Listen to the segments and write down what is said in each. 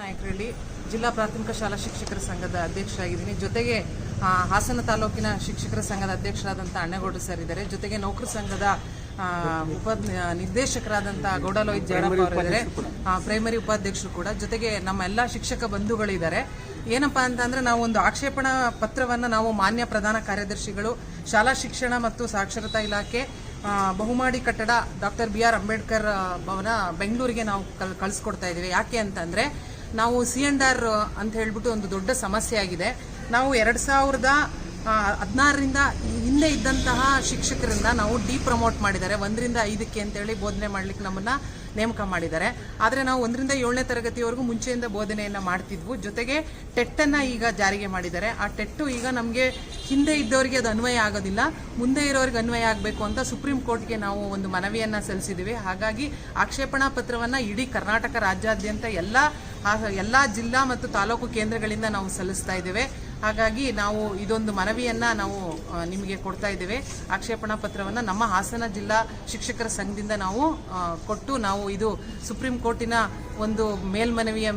ನಾಯಕರಳ್ಳಿ ಜಿಲ್ಲಾ ಪ್ರಾಥಮಿಕ ಶಾಲಾ ಶಿಕ್ಷಕರ ಸಂಘದ ಅಧ್ಯಕ್ಷರಾಗಿದ್ದೀನಿ. ಜೊತೆಗೆ ಹಾಸನ ತಾಲೂಕಿನ ಶಿಕ್ಷಕರ ಸಂಘದ ಅಧ್ಯಕ್ಷರಾದಂಥ ಅಣ್ಣಗೌಡ ಸರ್ ಇದ್ದಾರೆ. ಜೊತೆಗೆ ನೌಕರ ಸಂಘದ ಉಪ ನಿರ್ದೇಶಕರಾದಂಥ ಗೌಡಲೋಹಿತ್ ಜಯರಾಮ್ ಅವರಿದ್ದಾರೆ ಪ್ರೈಮರಿ ಉಪಾಧ್ಯಕ್ಷರು ಕೂಡ. ಜೊತೆಗೆ ನಮ್ಮ ಎಲ್ಲ ಶಿಕ್ಷಕ ಬಂಧುಗಳಿದ್ದಾರೆ. ಏನಪ್ಪಾ ಅಂತಂದ್ರೆ, ನಾವು ಒಂದು ಆಕ್ಷೇಪಣಾ ಪತ್ರವನ್ನು ನಾವು ಮಾನ್ಯ ಪ್ರಧಾನ ಕಾರ್ಯದರ್ಶಿಗಳು, ಶಾಲಾ ಶಿಕ್ಷಣ ಮತ್ತು ಸಾಕ್ಷರತಾ ಇಲಾಖೆ ಬಹುಮಾಡಿ ಕಟ್ಟಡ doctor B R Ambedkar Bhavana ಬೆಂಗಳೂರಿಗೆ ನಾವು ಕಳ್, ಕಳಿಸ್ಕೊಡ್ತಾ ಇದ್ದೀವಿ. ಯಾಕೆ ಅಂತಂದ್ರೆ ನಾವು ಸಿ ಎನ್ ಆರ್ ಅಂತ ಹೇಳ್ಬಿಟ್ಟು ಒಂದು ದೊಡ್ಡ ಸಮಸ್ಯೆ ಆಗಿದೆ. ನಾವು ಎರಡು ಸಾವಿರದ ಹದಿನಾರರಿಂದ ಹಿಂದೆ ಇದ್ದಂತಹ ಶಿಕ್ಷಕರಿಂದ ನಾವು ಡಿ ಪ್ರಮೋಟ್ ಮಾಡಿದ್ದಾರೆ. ಒಂದರಿಂದ ಐದಕ್ಕೆ ಅಂತೇಳಿ ಬೋಧನೆ ಮಾಡ್ಲಿಕ್ಕೆ ನಮ್ಮನ್ನು ನೇಮಕ ಮಾಡಿದ್ದಾರೆ. ಆದರೆ ನಾವು ಒಂದರಿಂದ ಏಳನೇ ತರಗತಿವರೆಗೂ ಮುಂಚೆಯಿಂದ ಬೋಧನೆಯನ್ನು ಮಾಡ್ತಿದ್ವು. ಜೊತೆಗೆ ಟೆಟ್ಟನ್ನು ಈಗ ಜಾರಿಗೆ ಮಾಡಿದ್ದಾರೆ. ಆ ಟೆಟ್ಟು ಈಗ ನಮಗೆ ಹಿಂದೆ ಇದ್ದವರಿಗೆ ಅದು ಅನ್ವಯ ಆಗೋದಿಲ್ಲ. ಮುಂದೆ ಇರೋರಿಗೆ ಅನ್ವಯ ಆಗಬೇಕು ಅಂತ ಸುಪ್ರೀಂ ಕೋರ್ಟ್ಗೆ ನಾವು ಒಂದು ಮನವಿಯನ್ನು ಸಲ್ಲಿಸಿದ್ದೀವಿ ಹಾಗಾಗಿ ಆಕ್ಷೇಪಣಾ ಪತ್ರವನ್ನು ಇಡೀ ಕರ್ನಾಟಕ ರಾಜ್ಯಾದ್ಯಂತ ಎಲ್ಲ ಎಲ್ಲ ಜಿಲ್ಲಾ ಮತ್ತು ತಾಲೂಕು ಕೇಂದ್ರಗಳಿಂದ ನಾವು ಸಲ್ಲಿಸ್ತಾ ಇದ್ದೇವೆ. ಹಾಗಾಗಿ ನಾವು ಇದೊಂದು ಮನವಿಯನ್ನು ನಾವು ನಿಮಗೆ ಕೊಡ್ತಾ ಇದ್ದೇವೆ. ಆಕ್ಷೇಪಣಾ ಪತ್ರವನ್ನ ನಮ್ಮ ಹಾಸನ ಜಿಲ್ಲಾ ಶಿಕ್ಷಕರ ಸಂಘದಿಂದ ನಾವು ಕೊಟ್ಟು ನಾವು ಇದು ಸುಪ್ರೀಂ ಕೋರ್ಟಿನ ಒಂದು ಮೇಲ್ಮನವಿಯ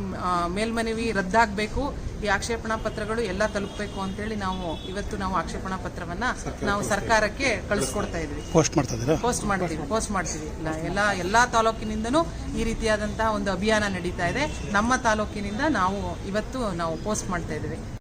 ಮೇಲ್ಮನವಿ ರದ್ದಾಗಬೇಕು. ಈ ಆಕ್ಷೇಪಣಾ ಪತ್ರಗಳು ಎಲ್ಲ ತಲುಪಬೇಕು ಅಂತೇಳಿ ನಾವು ಇವತ್ತು ನಾವು ಆಕ್ಷೇಪಣಾ ಪತ್ರವನ್ನ ನಾವು ಸರ್ಕಾರಕ್ಕೆ ಕಳಿಸ್ಕೊಡ್ತಾ ಇದ್ವಿ. ಪೋಸ್ಟ್ ಮಾಡ್ತಾ ಪೋಸ್ಟ್ ಮಾಡ್ತೀವಿ ಪೋಸ್ಟ್ ಮಾಡ್ತೀವಿ. ಎಲ್ಲ ಎಲ್ಲಾ ತಾಲೂಕಿನಿಂದನೂ ಈ ರೀತಿಯಾದಂತಹ ಒಂದು ಅಭಿಯಾನ ನಡೀತಾ ಇದೆ. ನಮ್ಮ ತಾಲೂಕಿನಿಂದ ನಾವು ಇವತ್ತು ನಾವು ಪೋಸ್ಟ್ ಮಾಡ್ತಾ ಇದ್ದೀವಿ.